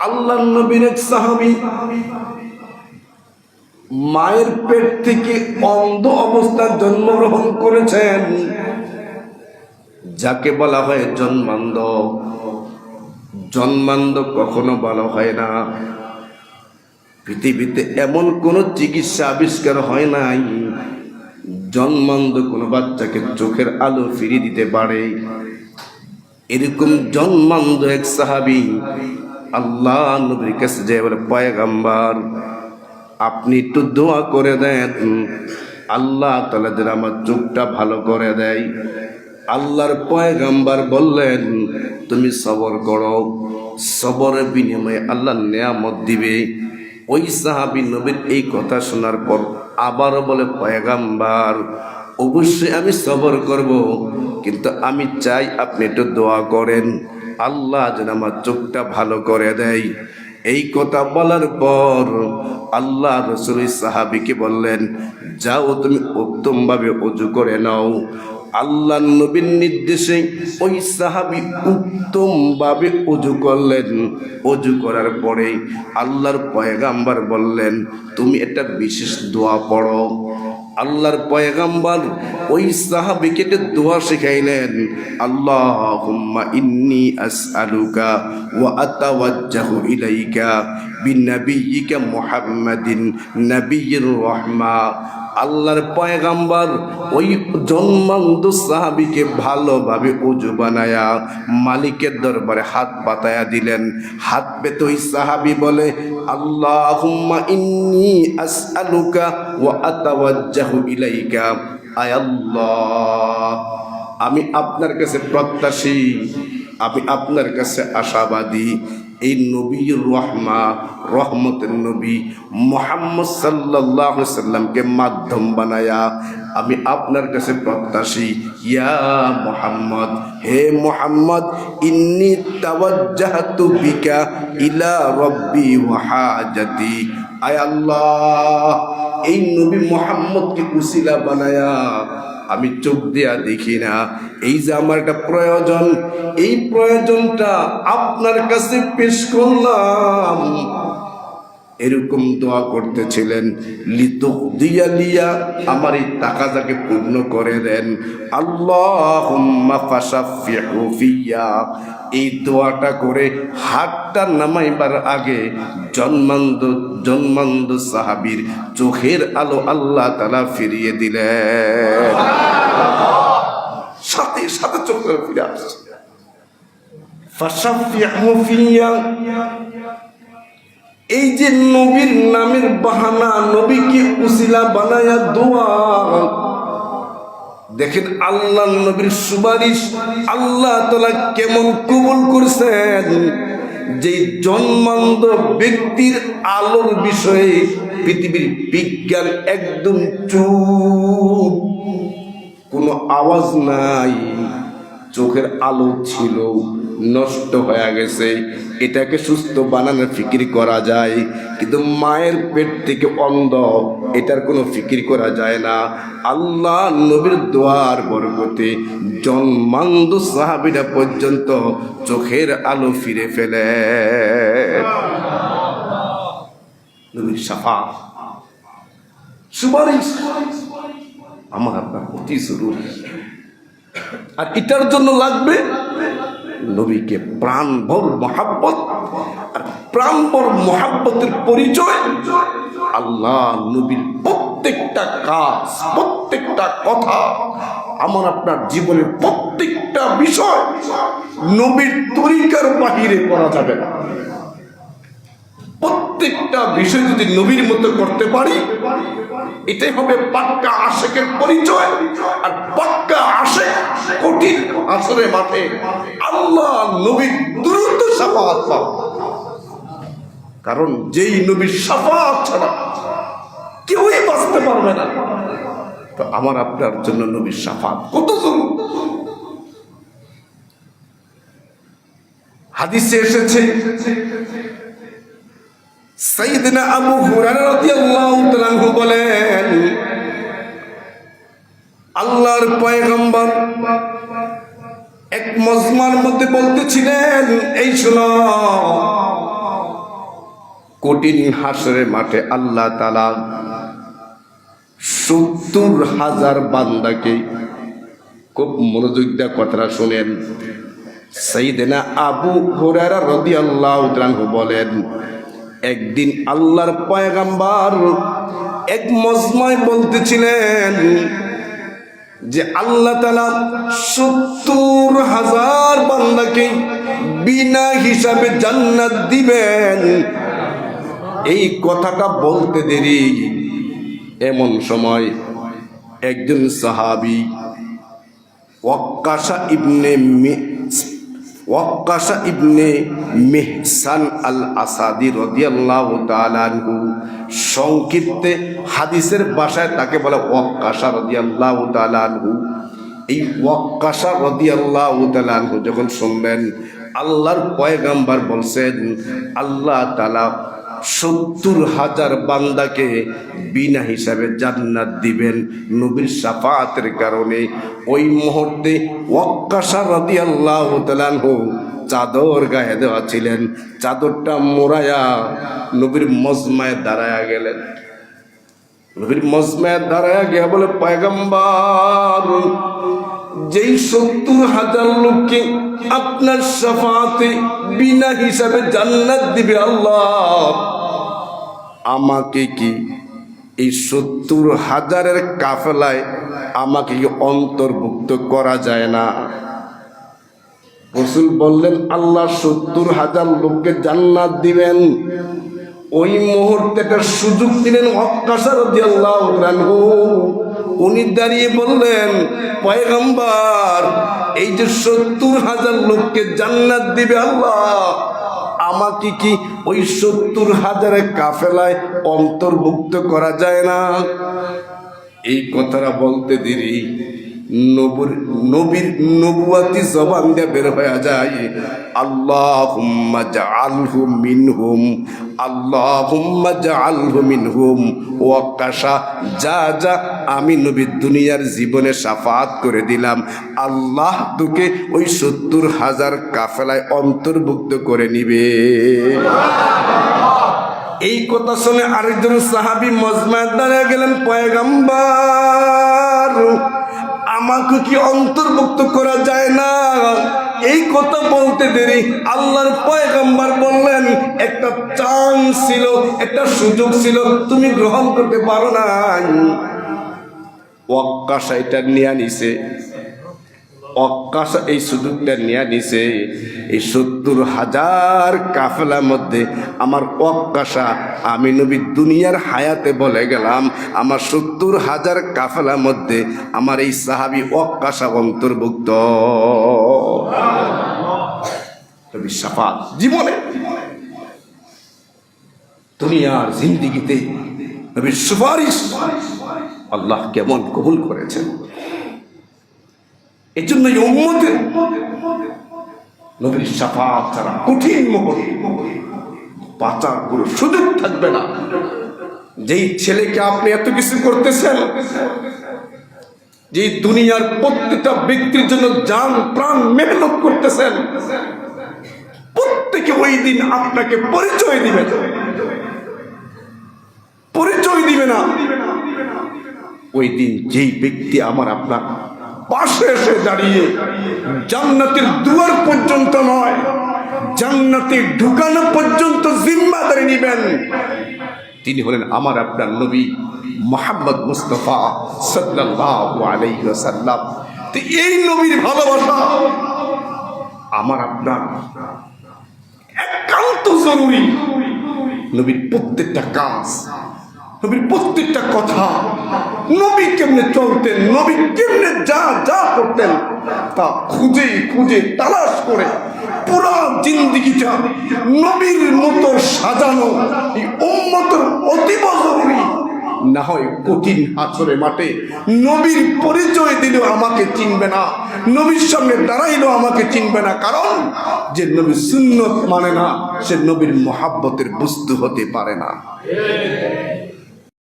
আল্লাহ নবীর এক সাহাবি মায়ের পেট থেকে অন্ধ অবস্থায় জন্মগ্রহণ করেছেন। যাকে বলা হয় জন্মান্ধ। জন্মান্ধ কখনো বলা হয় না। পৃথিবীতে এমন কোনো চিকিৎসা আবিষ্কার হয় নাই। জন্মান্ধ কোনো বাচ্চাকে চোখের আলো ফিরিয়ে দিতে পারে। এরকম জন্মান্ধ এক সাহাবি আল্লাহ নবীর কাছে যে বলে, পয়গাম্বার, আপনি একটু দোয়া করে দেন। আল্লাহ তালা যেন আমার চোখটা ভালো করে দেয়। আল্লাহর পয়গাম্বার বললেন, তুমি সবর করো। সবরের বিনিময়ে আল্লাহ নেয়ামত দিবে। ওই সাহাবি নবীর এই কথা শোনার পর আবারও বলে, পয়গাম্বার, অবশ্যই আমি সবর করব, কিন্তু আমি চাই আপনি একটু দোয়া করেন। আল্লাহ যেন আমার চোখটা ভালো করে দেয়। এই কথা বলার পর আল্লাহ রসুল সাহাবিকে বললেন, যাও তুমি উত্তমভাবে অজু করে নাও। আল্লাহ নবীর নির্দেশে ওই সাহাবি উত্তমভাবে অজু করলেন। অজু করার পরে আল্লাহর পয়গাম্বার বললেন, তুমি একটা বিশেষ দোয়া পড়ো। আল্লাহর পয়গাম্বার ওই সাহাবিকে একটা দোয়া শিখাইলেন, আল্লাহুম্মা ইন্নি আসআলুকা ওয়া আতাওয়াজ্জাহু ইলাইকা বিনাবিয়িকা মুহাম্মাদিন নাবিয়্যির রাহমা। আল্লাহর পয়গাম্বার ওই জন্মান্ধ সাহাবিকে ভালোভাবে উজু বানায়া মালিকের দরবারে হাত পাতায়া দিলেন। হাত পেতে ওই সাহাবি বলে, আল্লাহুম্মা ইন্নি আসআলুকা ওয়া আতাওয়াজ্জাহু ইলাইকা। আয় আল্লাহ, আমি আপনার কাছে প্রত্যাশী, আমি আপনার কাছে আশাবাদী। এই নবীর রহমা, রহমতের নবী মোহাম্মদ সাল্লাহ সাল্লামকে মাধ্যম বানায়া আমি আপনার কাছে প্রত্যাশী, ইয়া মোহাম্মদ, হে মোহাম্মদ, ইন্নি তাওয়াজ্জাহাতু বিকা ইলা রব্বি ওয়াহাজাতি আয় আল্লাহ, এই নবী মোহাম্মদকে উসিলা বানায়া আমি চোখ দেয়া দেখি না। এই যে আমার একটা প্রয়োজন, এই প্রয়োজনটা আপনার কাছে পেশ করলাম। এরকম দোয়া করতেছিলেন দিয়া আমার এই তাকাজাকে পূর্ণ করে দেন। আল্লাহ এই দোয়াটা করে হাতটা নামাইবার আগে জন্মান্ধ জন্মান্ধ সাহাবির চোখের আলো আল্লাহ তালা ফিরিয়ে দিলেন। সাথে সাথে চোখ ফিরে আসছে। এই যে নবীর নামের বাহানা নবীকে উসিলা বানায়া দোয়া? দেখেন আল্লাহ নবীর সুপারিশ, আল্লাহ তালা কেমন কবুল করছেন? যে জন্মান্ধ ব্যক্তির আলোর বিষয়ে পৃথিবীর বিজ্ঞান একদম চুপ, কোনো আওয়াজ নাই, চোখের আলো ছিল। নষ্ট হয়ে গেছে। এটাকে সুস্থ বানানোর ফিকির করা যায়, কিন্তু মায়ের পেট থেকে অন্ধ, এটার কোনো ফিকির করা যায় না। আল্লাহ নবীর দোয়ার বরগতে জন্মান্ধ সাহাবিরা পর্যন্ত চোখের আলো ফিরে ফেলে। নবীর সাফা। সুপারিশ। আমার আপনার অতি জরুরি। আর এটার জন্য লাগবে নবীকে প্রাণভর মহাব্বত আর প্রাণভর মহাব্বতের পরিচয় আল্লাহ নবীর প্রত্যেকটা কাজ, প্রত্যেকটা কথা, আমার আপনার জীবনের প্রত্যেকটা বিষয় নবীর তরিকার বাহিরে করা যাবে না। প্রত্যেকটা বিষয় যদি নবীর মতো করতে পারি, এটাই হবে পাক্কা আশেকের পরিচয়। আর পাক্কা আশেক কঠিন আসরে মাঠে আল্লাহ নবীর দ্রুত সাফাত কারণ যেই নবীর সাফাত ছাড়া কেউই বাঁচতে পারবে না। তো আমার আপনার জন্য নবীর সাফাত কত হাদিসে এসেছে সাইদিনা আবু হুরায়রা রাদিয়াল্লাহু তাআলা বলেন, আল্লাহর পয়গম্বর এক মজমার মধ্যে বলতেছিলেন, এই শোনো, কঠিন হাসরের মাঠে আল্লাহ তালা সত্তর হাজার বান্দাকে খুব মনোযোগ দিয়ে কথাটা শোনেন। সেইদিনা আবু হুরারা রদি আল্লাহ বলেন, একদিন আল্লাহর পয়গাম্বার এক মজমায় বলতেছিলেন যে আল্লাহ তালা সত্তর হাজার বান্দাকে বিনা হিসাবে জান্নাত দিবেন। এই কথাটা বলতে দেরি। এমন সময় একজন সাহাবি ওয়াক্কাশা ইবনে ওয়াক্কাশা ইবনে মেহসান আল আসাদি রদিয়াল্লাহ তালানহু সংক্ষিপ্তে হাদিসের বাসায় তাকে বলে ওয়াক্কাশা রদিয়াল্লাহ তালানহু এই ওয়াক্কাশা রদিয়াল্লাহ তালানহু যখন শুনলেন আল্লাহর পয়গাম্বার বলছেন, আল্লাহ তাআলা সত্তর হাজার বান্দাকে বিনা হিসাবে জান্নাত দিবেন নবীর সাফাতের কারণে। ওই মুহূর্তে চাদর গায়ে দেওয়া ছিলেন, চাদরটা মোড়ায়া নবীর মজমায় দাঁড়ায়া গেলেন। নবীর মজমায় দাঁড়ায়া গিয়া বলে, পয়গম্বর, যেই সত্তর হাজার লোককে আপনার সাফাতে বিনা হিসাবে জান্নাত দিবে আল্লাহ। আমাকে কি এই সত্তর হাজারের কাফেলায় আমাকে কি অন্তর্ভুক্ত করা যায় না? রসুল বললেন, আল্লাহ সত্তর হাজার লোককে জান্নাত দিবেন। ওই মুহূর্তে একটা সুযোগ দিলেন অক্কাশার আল্লাহ উনি দাঁড়িয়ে বললেন, পয়গম্বর, এই যে সত্তর হাজার লোককে জান্নাত দিবে আল্লাহ, আমাকে কি ওই সত্তর হাজারে কাফেলায় অন্তর্ভুক্ত করা যায় না? এই কথাটা বলতে দেরি। নবুর, নবীর নবুয়াতি জবান দিয়ে বের হয়ে যায়। আল্লাহুম্মা জাআলহু মিনহুম, আল্লাহুম্মা জাআলহু মিনহুম। ওয়াকাশা যা যা আমি নবীর দুনিয়ার জীবনে সাফাত করে দিলাম, আল্লাহ তোকে ওই সত্তর হাজার কাফেলায় অন্তর্ভুক্ত করে নিবে। এই কথা শুনে আরেকজন সাহাবি মজমায় দাঁড়িয়ে গেলেন, পয়গাম্বার। আমাকে কি অন্তর্ভুক্ত করা যায় না? এই কথা বলতে দেরি। আল্লাহর পয়গাম্বার বললেন, একটা চান্স ছিল, একটা সুযোগ ছিল, তুমি গ্রহণ করতে পারো না ওয়াক্কাশা এটা নিয়ে নিছে। অক্কাশা এই সুযোগটা নিয়ে নিছে, এই সত্তর হাজার কাফেলার মধ্যে আমার অক্কাশা আমি নবী দুনিয়ার হায়াতে বলে গেলাম, আমার সত্তর হাজার কাফেলার মধ্যে আমার এই সাহাবি অক্কাশা অন্তর্ভুক্ত। নবী সাফাত, জীবনে, দুনিয়ার জিন্দিগিতে নবীর সুপারিশ আল্লাহ কেমন কবুল করেছেন? এই জন্য এই উম্মতের নবীর সাফাত ছাড়া কঠিন মহল বাঁচার কোনো সুযোগ থাকবে না। যেই ছেলেকে আপনি এত কিছু করতেছেন যে দুনিয়ার প্রত্যেকটা ব্যক্তির জন্য যান প্রাণ মেহনত করতেছেন, প্রত্যেকে ওই দিন আপনাকে পরিচয় দিবে। পরিচয় দিবে না। ওই দিন যেই ব্যক্তি আমার আপনার পাশে এসে দাঁড়িয়ে জান্নাতের দুয়ার পর্যন্ত নয় জান্নাতে ঢুকানো পর্যন্ত জিম্মাদারি নিবেন। তিনি হলেন আমার আপনার নবী মোহাম্মদ মুস্তফা সাল্লাল্লাহু আলাইহি ওয়াসাল্লাম। তো এই নবীর ভালোবাসা আমার আপনার একান্ত জরুরি। নবীর প্রত্যেকটা কাজ নবীর প্রত্যেকটা কথা। নবী কেমনে চলতেন, নবী কেমনে যা যা করতেন, তা খুঁজে খুঁজে, তালাশ করে পুরা জিন্দিগিটা নবীর মতো সাজানো, এই উম্মতের অতীব জরুরি। না হয় কঠিন হাসরে মাঠে নবীর পরিচয় দিলেও আমাকে চিনবে না, নবীর সামনে দাঁড়াইলেও আমাকে চিনবে না, কারণ যে নবী সুন্নত মানে না, সে নবীর মহাব্বতের বস্তু হতে পারে না।